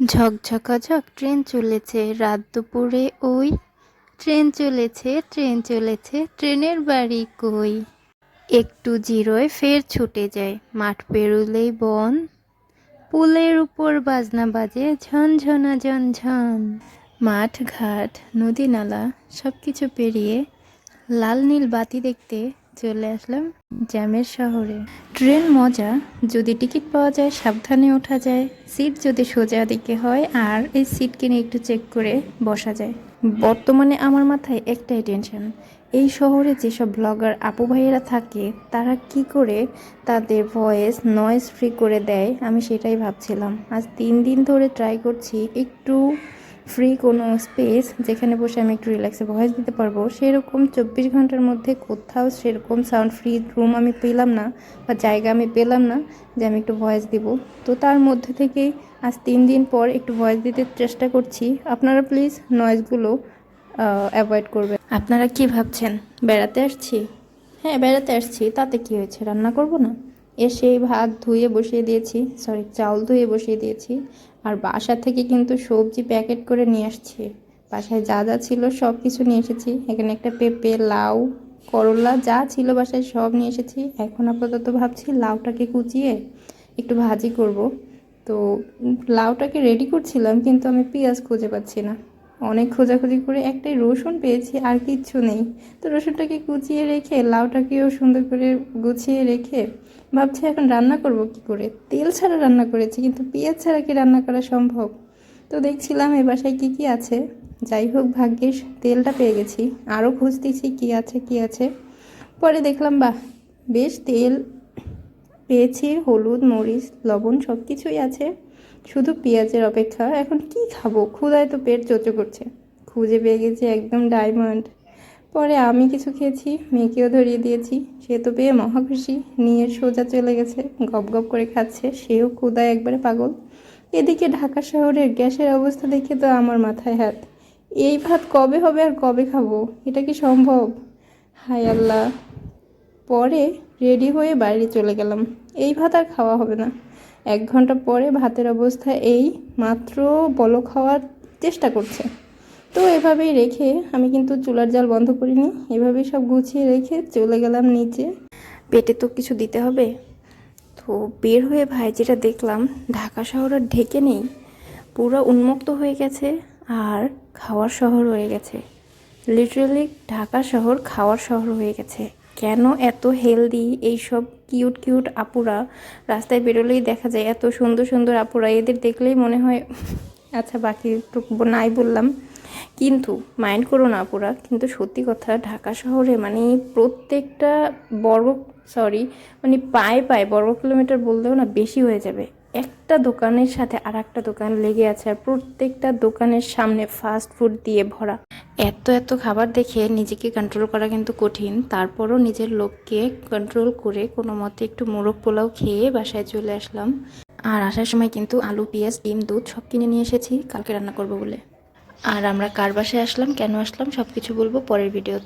ঝকঝকাঝক train চলেছে। রাত দুপুরে ওই ট্রেন চলেছে ট্রেন চলেছে, ট্রেনের বাড়ি কই? একটু জিরোয় ফের ছুটে যায়। মাঠ পেরুলেই বন, পুলের উপর বাজনা বাজে ঝনঝনা ঝনঝন মাঠ, ঘাট, নদী নালা সব কিছু পেরিয়ে লাল নীল বাতি দেখতে চলে আসলাম জ্যামের শহরে। ট্রেন মজা, যদি টিকিট পাওয়া যায় সাবধানে ওঠা যায়, সিট যদি সোজা দিকে হয় আর এই সিট কিনে একটু চেক করে বসা যায়। বর্তমানে আমার মাথায় একটাই টেনশন, এই শহরে যেসব ব্লগার আপু ভাইয়েরা থাকে, তারা কি করে তাদের ভয়েস নয়েজ ফ্রি করে দেয়, আমি সেটাই ভাবছিলাম। আজ তিন দিন ধরে ট্রাই করছি একটু ফ্রি কোনো স্পেস যেখানে বসে আমি একটু রিল্যাক্সে ভয়েস দিতে পারব, সেরকম চব্বিশ ঘণ্টার মধ্যে কোথাও সেরকম সাউন্ড ফ্রি রুম আমি পেলাম না বা জায়গা আমি পেলাম না যে আমি একটু ভয়েস দিব। তো তার মধ্যে থেকেই আজ তিন দিন পর একটু ভয়েস দিতে চেষ্টা করছি। আপনারা প্লিজ নয়েজগুলো অ্যাভয়েড করবেন। আপনারা কি ভাবছেন, বেড়াতে আসছি? হ্যাঁ বেড়াতে আসছি। তাতে কি হয়েছে? রান্না করব না? এসে ভাত ধুয়ে বসিয়ে দিয়েছি সরি চাউল ধুয়ে বসিয়ে দিয়েছি। আর বাসা থেকে কিন্তু সবজি প্যাকেট করে নিয়ে আসছি। বাসায় যা যা ছিল সব কিছু নিয়ে এসেছি। এখানে একটা পেঁপে, লাউ, করলা, যা ছিল বাসায় সব নিয়ে এসেছি। এখন আপাতত ভাবছি লাউটাকে কুচিয়ে একটু ভাজি করব। তো লাউটাকে রেডি করছিলাম, কিন্তু আমি পেঁয়াজ খুঁজে পাচ্ছি না। অনেক খোঁজাখুঁজি করে একটাই রসুন পেয়েছি, আর কিচ্ছু নেই। তো রসুনটাকে কুচিয়ে রেখে, লাউটাকেও সুন্দর করে গুছিয়ে রেখে ভাবছি এখন রান্না করব কি করে? তেল ছাড়া রান্না করেছি, কিন্তু পেঁয়াজ ছাড়া কি রান্না করা সম্ভব? তো দেখছিলাম এ বাসায় কী কী আছে। যাই হোক ভাগ্যিস তেলটা পেয়ে গেছি। আরও খুঁজতেছি কী আছে কী আছে। পরে দেখলাম, বাহ, বেশ তেল পেয়েছি, হলুদ, মরিচ, লবণ সব কিছুই আছে। শুধু পেঁয়াজের অপেক্ষা, এখন কি খাব? ক্ষুধায় তো পেট চোচো করছে। খুঁজে পেয়ে গেছি একদম ডায়মন্ড। পরে আমি কিছু খেয়েছি, মেয়েকেও ধরিয়ে দিয়েছি। সে তো পেয়ে মহা খুশি। নিয়ে সোজা চলে গেছে। গপ গপ করে খাচ্ছে। সেও ক্ষুদায় একবারে পাগল। এদিকে ঢাকা শহরের গ্যাসের অবস্থা দেখে তো আমার মাথায় হাত। এই ভাত কবে হবে আর কবে খাব? এটা কি সম্ভব? হায় আল্লাহ। পরে রেডি হয়ে বাইরে চলে গেলাম। এই ভাত আর খাওয়া হবে না। এক ঘণ্টা পরে ভাতের অবস্থা এই মাত্র বলো খাওয়ার চেষ্টা করছে। তো এভাবেই রেখে আমি কিন্তু চুলার জাল বন্ধ করিনি। এভাবেই সব গুছিয়ে রেখে চলে গেলাম নিচে। পেটে তো কিছু দিতে হবে। তো বের হয়ে ভাই যেটা দেখলাম, ঢাকা শহর আর ঢেকে নেই। পুরো উন্মুক্ত হয়ে গেছে আর খাওয়ার শহর হয়ে গেছে। লিটারালি ঢাকা শহর, খাওয়ার শহর হয়ে গেছে। কেন এত হেলদি? এইসব কিউট কিউট আপুরা রাস্তায় বেরোলেই দেখা যায় এত সুন্দর সুন্দর আপুরা। এদের দেখলেই মনে হয় আচ্ছা বাকি নাই বললাম। কিন্তু মাইন্ড করো না আপুরা, কিন্তু সত্যি কথা ঢাকা শহরে মানে প্রত্যেকটা বর্গ সরি মানে পায়ে পায়ে বর্গ কিলোমিটার বললেও না বেশি হয়ে যাবে। একটা দোকানের সাথে আর একটা দোকান লেগে আছে আর প্রত্যেকটা দোকানের সামনে ফাস্ট ফুড দিয়ে ভরা। এত এত খাবার দেখে নিজেকে কন্ট্রোল করা কিন্তু কঠিন। তারপরও নিজের লোককে কন্ট্রোল করে কোনো মতে একটু মোরগ পোলাও খেয়ে বাসায় চলে আসলাম। আর আসার সময় কিন্তু আলু, পেঁয়াজ, ডিম, দুধ সব কিনে নিয়ে এসেছি, কালকে রান্না করব বলে। আর আমরা কার বাসায় আসলাম, কেন আসলাম সব কিছু বলব পরের ভিডিওতে